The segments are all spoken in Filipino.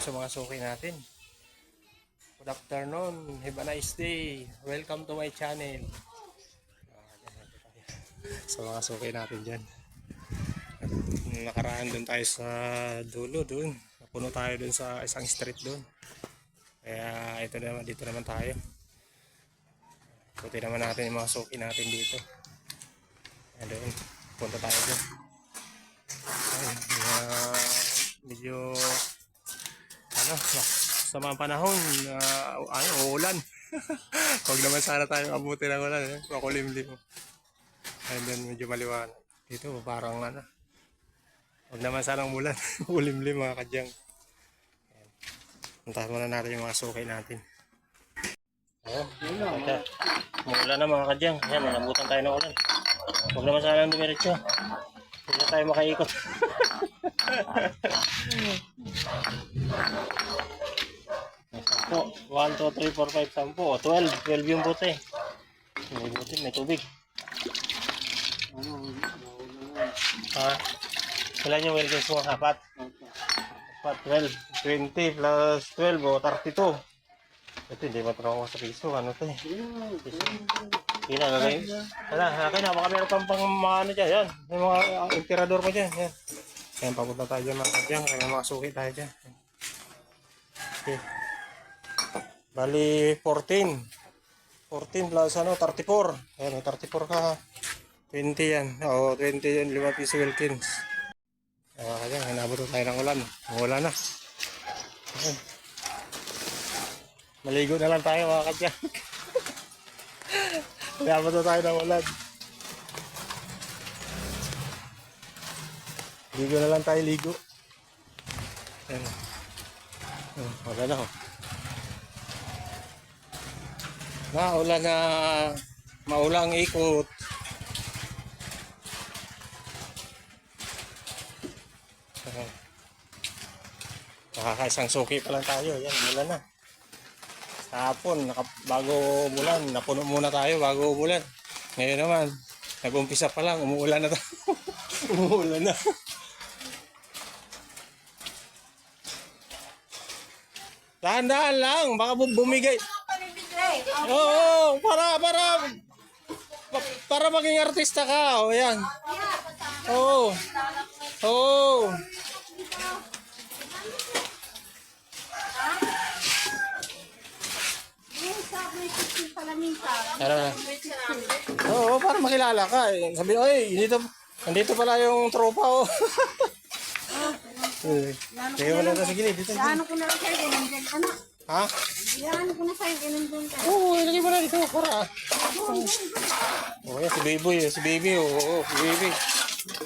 Tayo sa mga suki natin. Good afternoon. Have a nice day. Welcome to my channel. Sa mga suki natin dyan. Nakaraan dun tayo sa dulo dun. Napuno tayo dun sa isang street dun. Kaya ito naman, dito naman tayo. Puti naman natin yung mga suki natin dito. Ayan doon. Punta tayo dun. Ay, uh, medyo ano, sama ang panahon, uh, ano, uulan. Huwag naman sana tayo abuti ng ulan, eh. makulimlim. Ayun doon, medyo maliwanag. Dito, parang ano, huwag naman sana umulan, makulimlim mga kadyang. Ayan. Puntahan muna natin yung mga sukay natin. Oh, okay. Umulan na mga kadyang. Ayan, nanabutan tayo ng ulan. Huwag naman sana dumiretso. Hindi na tayo makaikot. Sampo. 1, 2, 3, 4, 5, sampo. O, 12. 12 yung buti. May buti, may tubig. Ha? Ilan yung welkins mo? Apat? Apat, 12. 20 plus 12 o 32. Ito, hindi pa ako sa piso. Ano to eh? Hindi na, gagawin. Wala, akin na. Baka meron kang pang mga ano dyan. Yan. Yung mga uh, emperador ko dyan. Yan. Yan, papunta tayo dyan mga kadyang. Kaya mga suki tayo dyan. Okay. Bali, 14. 14 plus ano, 34. Ayan, may 34 ka. 20 yan. Oo, 20 yan. 5 piso Wilkins. Kaya kaya, hinabot tayo ng ulan. Wala na. Ayan. Maligo na lang tayo mga kadyan. Hinabot na tayo ng ulan. Ligo na lang tayo, ligo. Ayan. Ayan, Wala na oh. Maulan na maulang ikot. Nakakaisang suki pa lang tayo. Yan, umulan na. Sa hapon, bago umulan, napuno muna tayo bago umulan. Ngayon naman, nag-umpisa pa lang, umuulan na tayo. umuulan na. Dahan-dahan lang, baka bu- bumigay. Oo, para, para, pa- para maging artista ka. O, yan. Oo. Oo. Ano na? Oo, para makilala ka. Eh. Sabi, oy, dito, nandito pala yung tropa, oh. Eh, Kaya wala na sa gilid. Dito, dito. Ano ko na lang sa'yo, ganun dyan. Ha? Ano ko na sa'yo, ganun dyan ka. Oo, ilagay mo na dito, para. Oh, yan, si Baby, si Baby, oo, oh, si Baby.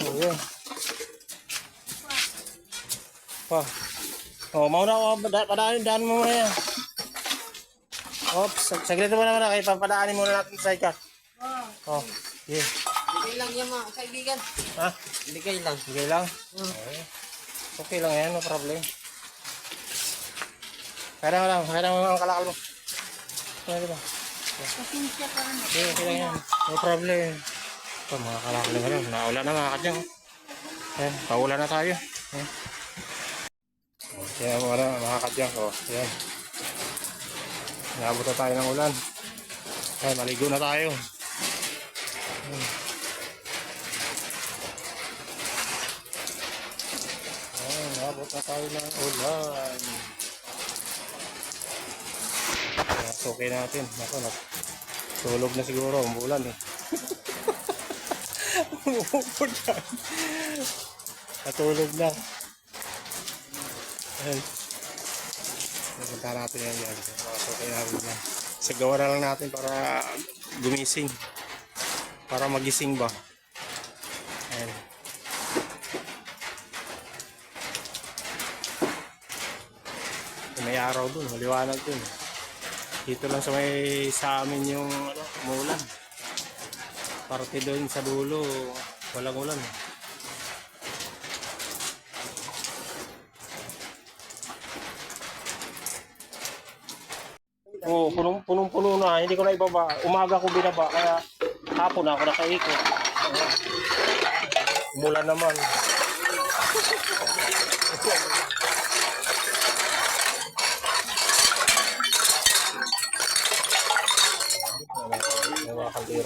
Oo, yan. Pa. Oh, mauna ako, pada- padaanin, daan mo muna yan. Oops, sag saglit mo naman na, kaya papadaanin muna natin sa ikat. Oh, yeah. Bigay lang yan mga kaibigan. Ha? Bigay lang. Sige lang. Okay. Okay lang yan, no problem. Kaya mo lang, kaya mo ang kalakal mo. Kaya ba? Pasensya ka na. Okay, okay lang yan. No problem. Ito, mga kalakal mo lang. Naulan na mga kadyang. Ayan, paulan na tayo. Ayan. Okay, mga, mga kadyang. Oh, ayan. Nabot na tayo ng ulan. Ayan, maligo na tayo. Ayan. Ayan, nabot na tayo ng ulan. Ayan, okay natin. Ako, nag tulog na siguro ang bulan eh. Umuulan. Natulog na. Ayan. Napunta natin yan yan. Okay natin yan. Sagawa na lang natin para gumising. Para magising ba. Ayan. May araw dun, maliwanag dun. Dito lang sa may sa amin yung ano, umulan. Parte doon sa dulo, walang ulan. Oh, punong, punong-puno na. Hindi ko na ibaba. Umaga ko binaba. Kaya hapon ako nakaikot. Umulan naman.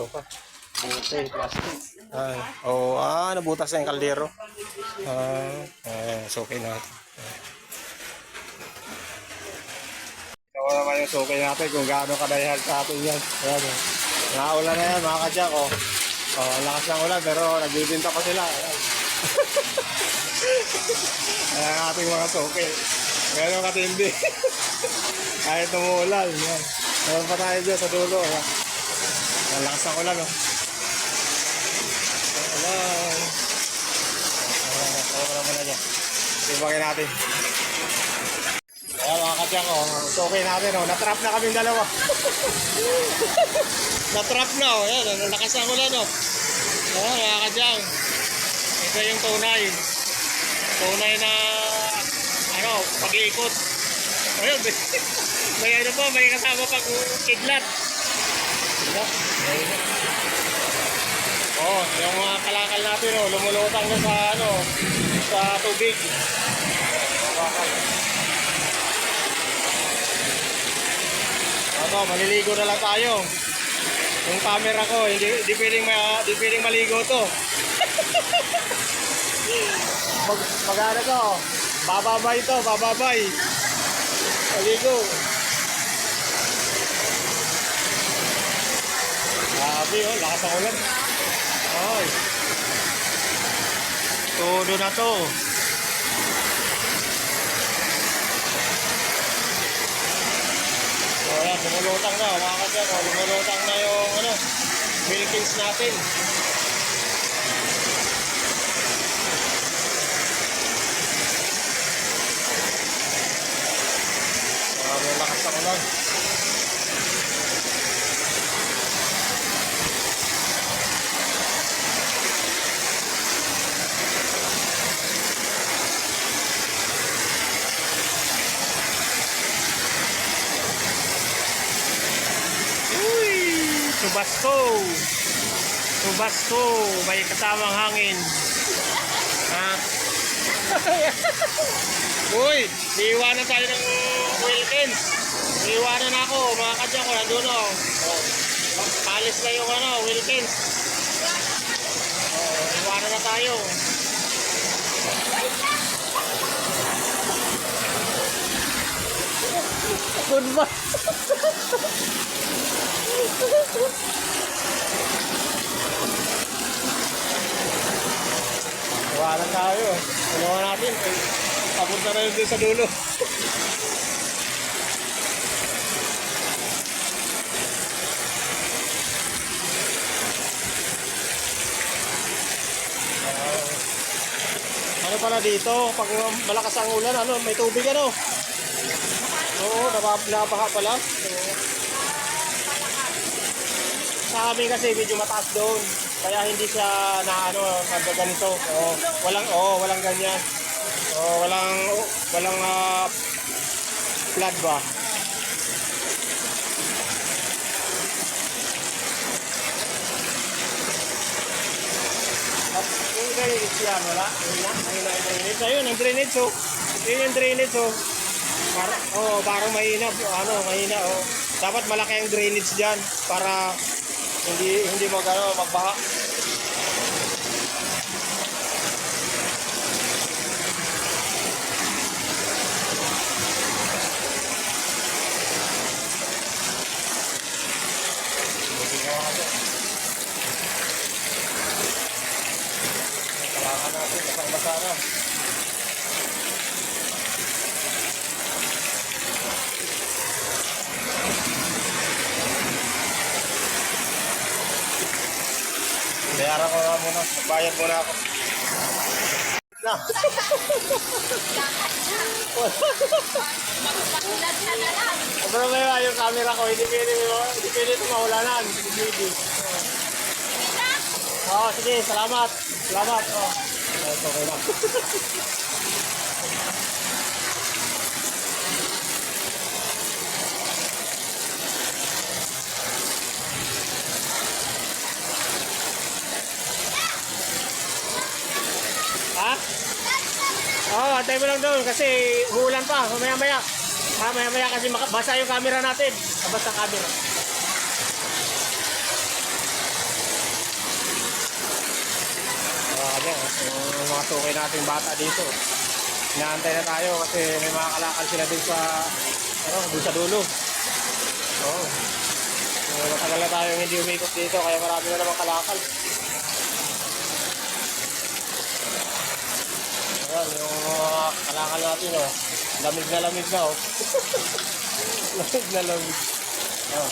Pa. Buti, plastic. Ay, oh, ah, nabutas na yung kaldero. Ah, eh, sukay natin. Ito naman yung sukay natin kung gaano kadayahan sa atin yan. Ayan, oh. Naulan na yan, mga kadyak, oh. Oh, lakas ng ulan, pero nagbibinta pa sila. Ayan. Ayan ang ating mga sukay. Ganun katindi. Kahit umuulan, yan. Meron pa tayo dyan sa dulo. Ayan. Ang ulan, oh. Hello. Ayan, tawa ko naman na dyan. Tibagin natin. Ayan mga kadyak, oh. So, okay natin, oh. Natrap na kaming dalawa. Natrap na, oh. Ayan, ang lakas ng ulan, oh. Ayan, mga kadyak. Ito yung tunay. Tunay na, ano, pag-iikot. Ayun, may, ano pa, may kasama pag kidlat. Kidlat. Oh, yung mga kalakal natin, oh, lumulutang na sa, ano, sa tubig. Kalakal. Ano, maliligo na lang tayo. Yung camera ko, hindi, hindi pwedeng, ma, hindi pwedeng maligo to. Pag, pag ano to, bababay to, bababay. Maligo. Grabe, oh, lakas ng ulan. Ay. Todo na to. So, ayan, lumulutang na, mga kasyan, oh, lumulutang na yung, ano, Wilkins natin. Grabe lakas ng ulan. Uy! Tubasko! Tubasko! May kasamang hangin. Ha? Uy! Iiwanan tayo ng Wilkins. Iiwanan ako. Mga kadyan ko. Nandun o. Oh. Palis na yung ano, Wilkins. Oh, iiwanan na tayo. Goodbye. Iwanan tayo. Tulungan natin. Eh, Papunta na yun sa dulo. Ano pala dito? Pag malakas ang ulan, ano, may tubig ano? Oo, nabab- nabaha pala. Sa amin kasi medyo mataas doon. Kaya hindi siya na ano, nagaganito. Oo, walang oh, walang ganyan. Oh, walang walang ah, flood ba? At yung drainage yan? Mahina, yung drainage. Ayun, ang drainage oh. Yun yung drainage oh. Para, oh, parang mahina, ano, mahina oh. Dapat malaki ang drainage diyan para hindi hindi mag ano, magbaha. Bayad muna ako. Na. Ang problema yung camera ko, hindi pwede, hindi pwede ito maulanan. Hindi. Oo, oh, sige, salamat. Salamat. Oh. Okay lang. Antay mo lang doon kasi uulan pa. Mamaya-maya. Ah, maya-maya kasi basa yung camera natin. Basta camera. Grabe, ah, yung mga tukay nating bata dito. Inaantay na tayo kasi may mga kalakal sila din sa, ano, dun sa dulo. Oh. So, matagal na tayong hindi umikot dito kaya marami na namang kalakal. Ayan, yung mga kalakal natin, oh. Lamig na lamig na, oh. lamig na lamig. Oh.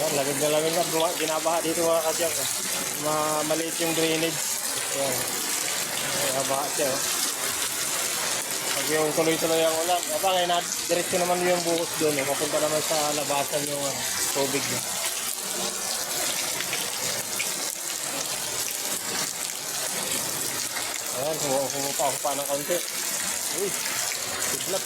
Ayan, lamig na lamig na. Binabaha dito mga kadyang. eh. Ma maliit yung drainage. Ayan. Binabaha siya, oh. Pag yung tuloy-tuloy ang ulan, aba ngayon na diretso naman yung buhos doon eh. Papunta naman sa labasan yung ano, tubig niya. Ayan, humupa-hupa ng kaunti. Uy, siglat.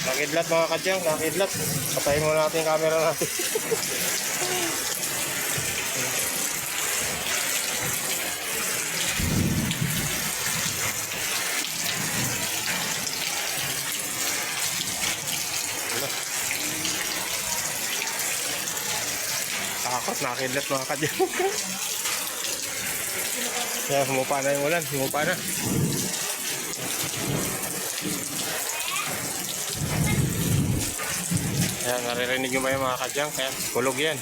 Nakidlat mga kadyang, nakidlat. Patayin muna natin yung camera natin. Takot, nakidlat mga kadyang. Yan, humupa na yung ulan, humupa na. Yan, naririnig nyo ba yung mga kadyang? Kaya, kulog yan.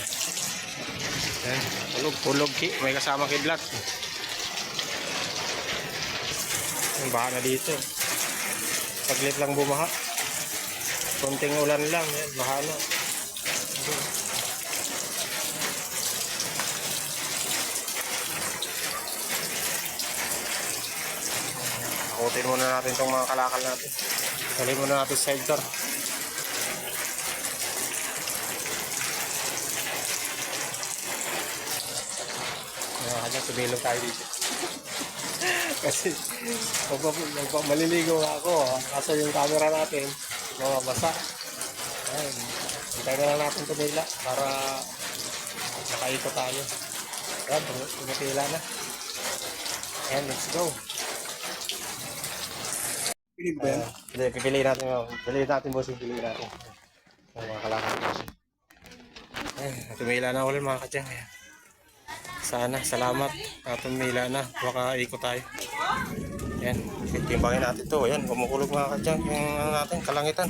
Yan, kulog, kulog, may kasama kidlat. Yung baha na dito. Saglit lang bumaha. Konting ulan lang, yan, baha na. Nakutin muna natin itong mga kalakal natin. Dali muna natin sa sector. Mga kanya, tumilong tayo dito. Kasi, magpa, maliligo ako. Kaso yung camera natin, mababasa. Ayun. Hintay na lang natin tumila para nakaito tayo. Ayan, tum- tumitila na. Ayan, let's go. Pinili ba yan? Ah, Hindi, pipiliin natin. oh. Pipiliin natin, boss. Pipiliin natin. Ang mga kalakal. Ay, tumila na ulit mga kadyang. Ayan. Sana, salamat. At tumila na. Baka ikot tayo. Ayan, timbangin natin to. Ayan, kumukulog mga kadyang. Yung ano natin, kalangitan.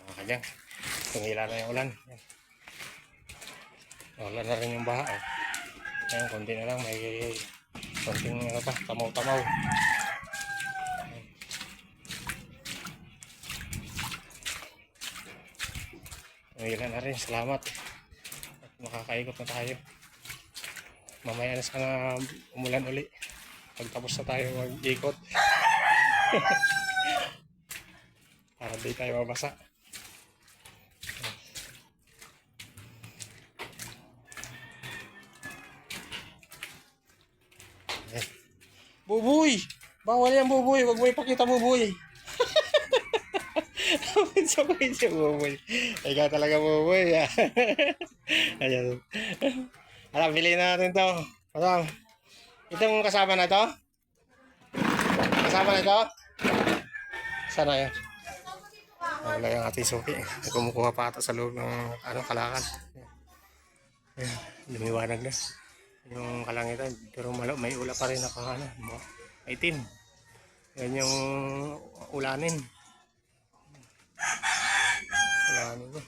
Mga kadyang, tumila na yung ulan. Ayan. Wala na rin yung baha. Oh. Ayan, konti na lang. May konting ano pa, tamaw-tamaw. Umilan na rin, salamat. At makakaikot na tayo. Mamaya na sana umulan uli. Pagtapos na tayo mag-ikot. Para di tayo mabasa. Buboy! Bawal yan, buboy. Huwag mo ipakita, buboy. Sabay siya, buboy. Ikaw talaga, buboy. Ayan. Alam, bilhin na natin to. Alam, itong kasama na to? Kasama na to? Sana yan? Wala yung ating suki. Kumukuha pa ata sa loob ng ano, kalakal. Ayan, lumiwanag na yung kalangitan pero malo may ula pa rin na kang ano itim yan yung ulanin. Ulanin ko.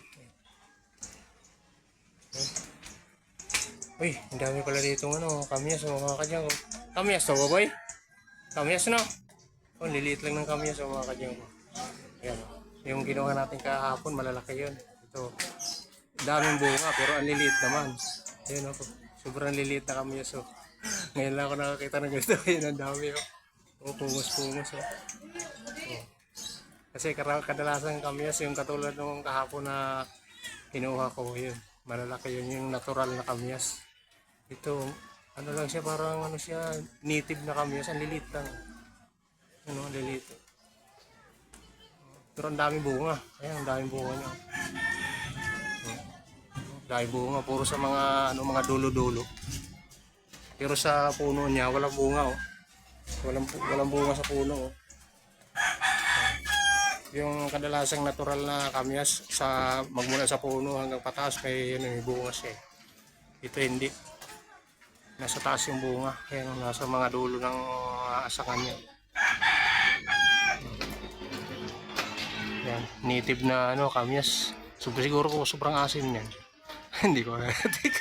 Uy ang dami pala dito ano kamyas o mga kadyang kamyas to ba boy no? Oh liliit lang ng kamyas o mga kadyang yan yung ginawa natin kahapon malalaki yun. Ito daming bunga pero ang liliit naman. Ayun ako sobrang liliit na kami so ngayon lang ako nakakita ng ganito. Ayun ang dami oh. Oh pungos pungos oh. oh. kasi kadalasan kami yung katulad nung kahapon na kinuha ko yun malalaki yun yung natural na kamyas ito ano lang siya parang ano siya native na kamyas ang lilit lang. Ano ang lilit pero ang daming bunga. Ayun ang daming bunga niya dahil bunga puro sa mga ano mga dulo-dulo pero sa puno niya walang bunga oh walang walang bunga sa puno oh Yung kadalasang natural na kamyas sa magmula sa puno hanggang pataas may ano, may bunga siya. eh. Ito hindi. Nasa taas yung bunga. Kaya nasa mga dulo ng asakan niya. Yan, native na ano, kamyas. So, siguro kung sobrang asin yan. Hindi ko natik.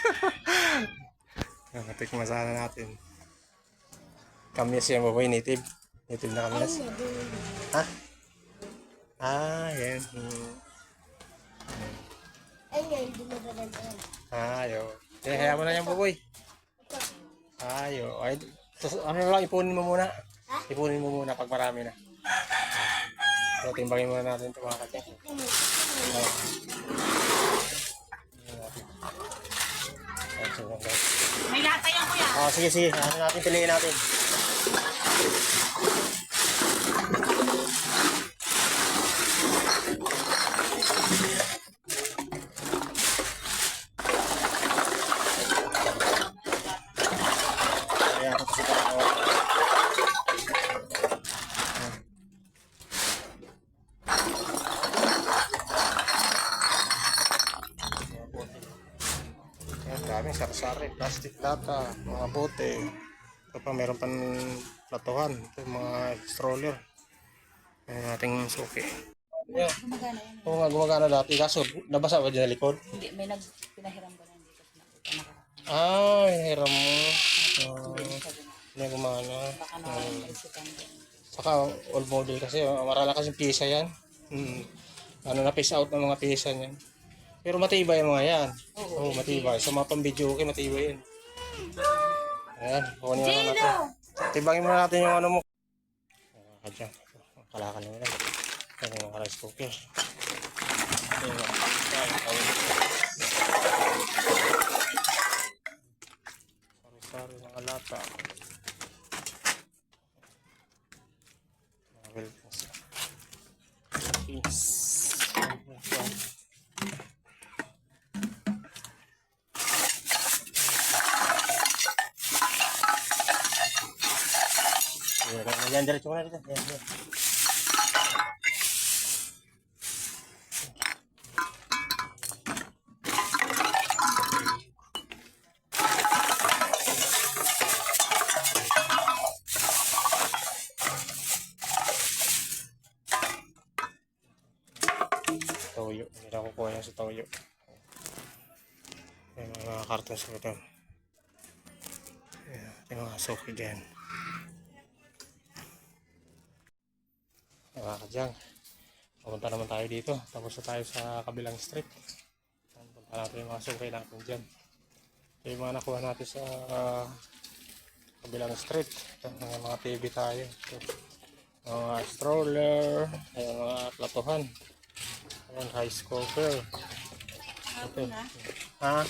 Natik sana natin. Kamyas yan, baboy, native. Native na kamyas. Ha? Ah, yan. Hmm. Ay, nga, hindi mo dalagaan. Ayo. Eh, kaya mo na yan, baboy. Ayo. Ay, sus- ano lang, ipunin mo muna. Ipunin mo muna pag marami na. So, timbangin muna natin ito mga kate. Oh. May lata yan kuya. Oh, sige, sige. Ano natin, piliin natin. Ayan, ito kasi parang Ayan, dami sari-sari, plastic lata, mga bote. Ito pa, meron pang platuhan. Ito, mga stroller. Ayan ating suki. Yeah. Oo nga, gumagana dati. Kaso, nabasa ba dyan sa likod? Hindi, may nag pinahiram ko lang dito. Na Ah, hiniram mo. Ah, na, hindi gumana. baka na maisipan din. Saka, old model kasi. oh, Marala kasi pisa yan. Hmm. Ano na, piece out ng mga pisa niyan. Pero matibay yung mga yan. Oo, matibay. Sa mga pambidyo, okay, matibay yan. Ayan, kukunin mo na natin. Tibangin mo na natin yung ano mo. Ayan, ka dyan. Kalakal mo lang. Ayan yung mga rice cooker. Sari-sari mga lata. Mga welcomes. Peace. Yan, diretso na dito. Toyo. Hindi na kukuha yan sa toyo. Yan mga karton sa ito. Mga kadyang. Pupunta naman tayo dito. Tapos na tayo sa kabilang street. Punta natin yung mga sukay natin dyan. Ito yung mga nakuha natin sa ah, kabilang street. Ito, mga, mga TV tayo. Ito, mga stroller. Ayan, mga platuhan. Ayan, rice cooker. Ito. Ha?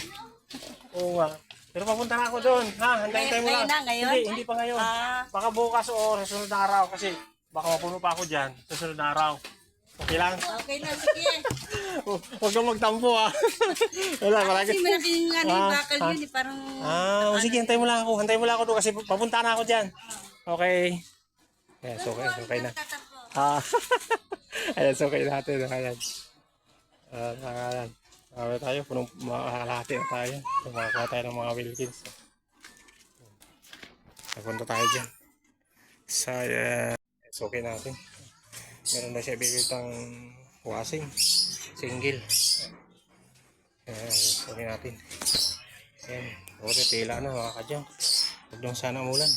Oo nga. Pero papunta na ako doon. Ha? Hantay-hantay mo Ngayon lang. na, ngayon? Hindi, hindi pa ngayon. Ah. Baka bukas o susunod na araw kasi baka mapuno pa ako dyan sa susunod na araw. Okay lang? Okay na, sige. Hu- Huwag kang magtampo ha. Wala, malagi. Kasi malaking ano yung Ah, bakal ah. yun eh. Parang Ah, o sige, hantay mo lang ako. Hantay mo lang ako doon kasi papunta na ako dyan. Okay. Yes, okay. Okay na. Ah. Ayan, okay natin. Ayan. Uh, ayan. Ayan tayo, punong makalahati na tayo. Makakuha tayo ng mga Wilkins. Napunta tayo dyan. Sa, uh, okay natin. Meron na siya bigitang washing. Single. Ayan, okay natin. Ayan, okay, tila na mga kadyang. Huwag lang sana umulan.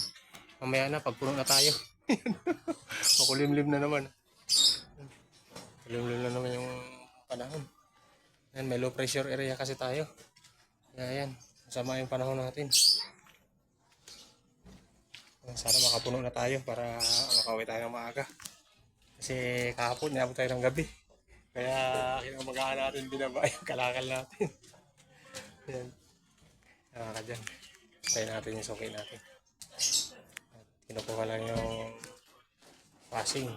Mamaya na, pagpuno na tayo. Makulimlim na naman. Kulimlim na naman yung panahon. Yan, may low pressure area kasi tayo. Kaya yan, masama yung panahon natin. Sana makapuno na tayo para makauwi tayo ng maaga. Kasi kahapon, niabot tayo ng gabi. Kaya kinamagaan natin binaba yung kalakal natin. yan. Nakaka dyan. Tayo natin yung suki natin. At kinukuha lang yung passing.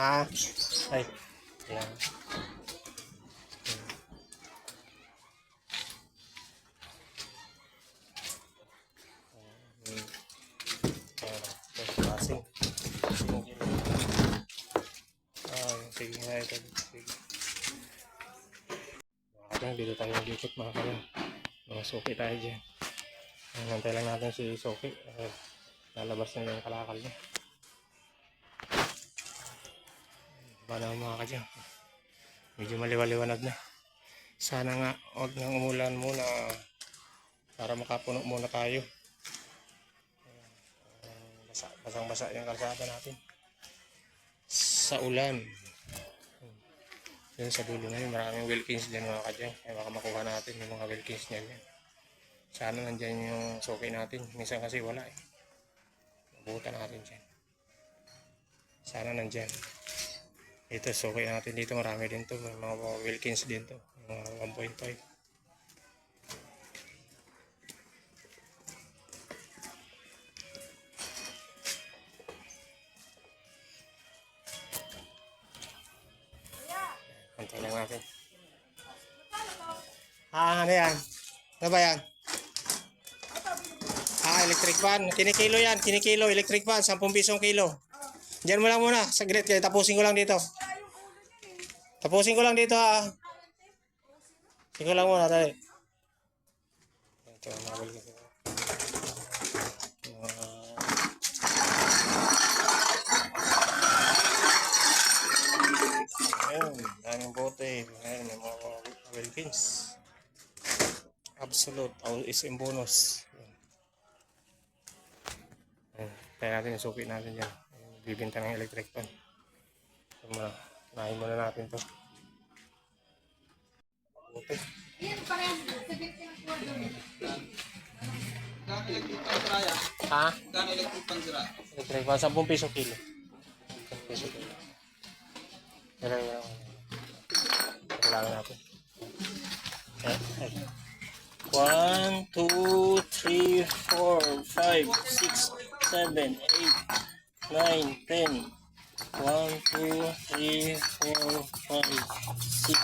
ha? Ay, yan. lang dito tayo maglikot mga kayo mga suki tayo dyan. Hintay lang natin si suki. Uh, lalabas na yung kalakal niya. Ba na mga kadyang. Medyo maliwaliwanag na. Sana nga huwag nang umulan muna para makapuno muna tayo. Basa, basang-basa yung kalsada natin. Sa ulan. Yun sa dulo na yun, maraming Wilkins dyan mga kadyang. Kaya baka makuha natin yung mga Wilkins niyan yan. Sana nandyan yung suki natin. Minsan kasi wala eh. Mabutan natin dyan. Sana nandyan. Ito, suki natin dito. Marami din to. May mga Wilkins din to. Mga 1.5. Antay lang natin. Ah, ano yan? Ano ba yan? Ah, electric fan. Kinikilo yan. Kinikilo. Electric fan. 10 pisong kilo. Diyan mo lang muna. Saglit. Kaya tapusin ko lang dito. Tapusin ko lang dito ha. Tapusin ko lang muna. Dali. Ito, nabal ko. Ayun, daming bote. Ayun, may mga Wilkins. Absolute. All is in bonus. Ayun, Tayo natin yung suki natin dyan. Ayun, Bibinta ng electric fan. So, muna, nahin muna natin to. Bote. Ha? Electric fan, 10 piso kilo. 10 piso kilo. Pero yun. Kailangan natin. Eh, eh. One, two, three, four, five, six, seven, eight, nine, ten. One, two, three, four, five, six,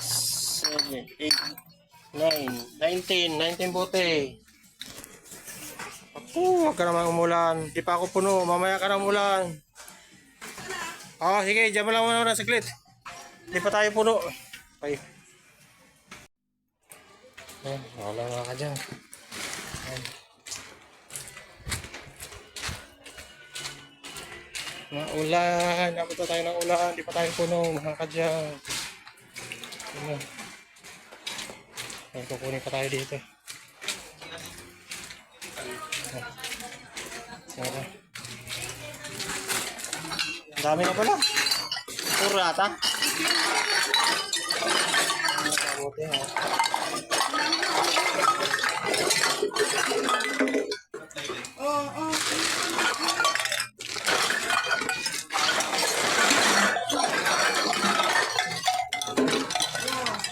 seven, eight, nine, nineteen. Nineteen bote. Ako, huwag ka naman umulan. Di pa ako puno. Mamaya ka na umulan. Oh, sige. Diyan mo lang muna na saglit. Hindi pa tayo puno. Okay. Ayan, wala mga ka dyan. Maulan. Napunta tayo ng ulan. Hindi pa tayo puno mga ka dyan. Ayan. Ayan, kukunin pa tayo dito. Ayan. Ang dami na pala. Puro ata. Mabuti ha.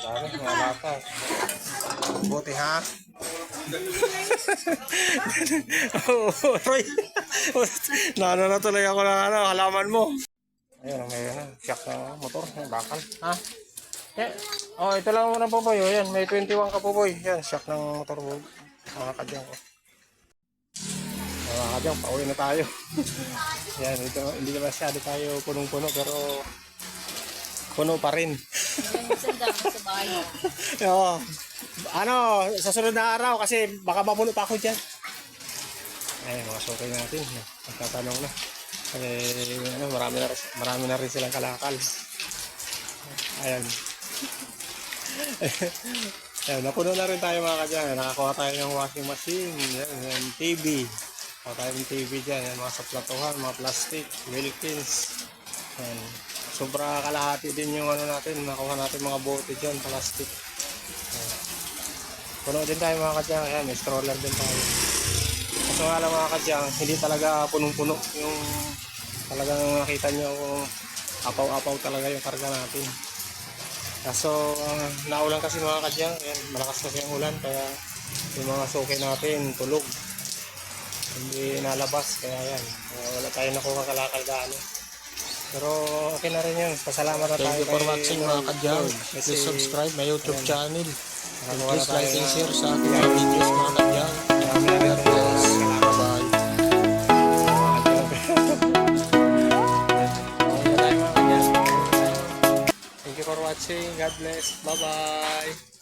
Dami, mga bata. Buti ha. Oo, Roy. Nano na tuloy ako ng ano, halaman mo. Ayun, may ano, shock ng motor, ng bakal. Ha? Eh, oh, ito lang muna po boy. Oh, yan, may 21 ka po boy. Yan, shock ng motor mo. Mga kadyang ko. Mga kadyang, pauwi na tayo. yan, ito, hindi na masyado tayo punong-puno pero puno pa rin. Minsan dami sa bahay. Oo. Ano, sa sunod na araw kasi baka mapuno pa ako dyan. Ay, mga sukay natin. Magtatanong na. Kasi ano, marami, na, marami na rin silang kalakal. Ayan. Ayan, napuno na rin tayo mga kadyan. Nakakuha tayo ng washing machine, yan, yan, TV. Nakakuha tayo ng TV dyan. Yan, mga saplatuhan, mga plastic, Wilkins. Ayan. Sobra kalahati din yung ano natin. Nakuha natin mga bote dyan, plastic. Ayan. Puno din tayo mga kadyang. Ayan, may stroller din tayo. Kaso nga lang mga kadyang, hindi talaga punong-puno yung talagang nakita nyo kung apaw-apaw talaga yung karga natin. Kaso uh, naulan kasi mga kadyang, ayan, malakas kasi ang ulan kaya yung mga suki natin tulog. Hindi nalabas kaya yan. Uh, wala tayong nakuha kalakal gaano. Pero okay na rin yun. Pasalamat na tayo. Thank you for watching mga kadyang. Please subscribe my YouTube Ayan. channel. And nakakuha na please tayo like and ng- share sa aking mga videos mga kadyang. Marami na rin God bless. Salamat. Bye-bye. Okay na tayo mga kadyang. Thank you for watching. God bless. Bye-bye.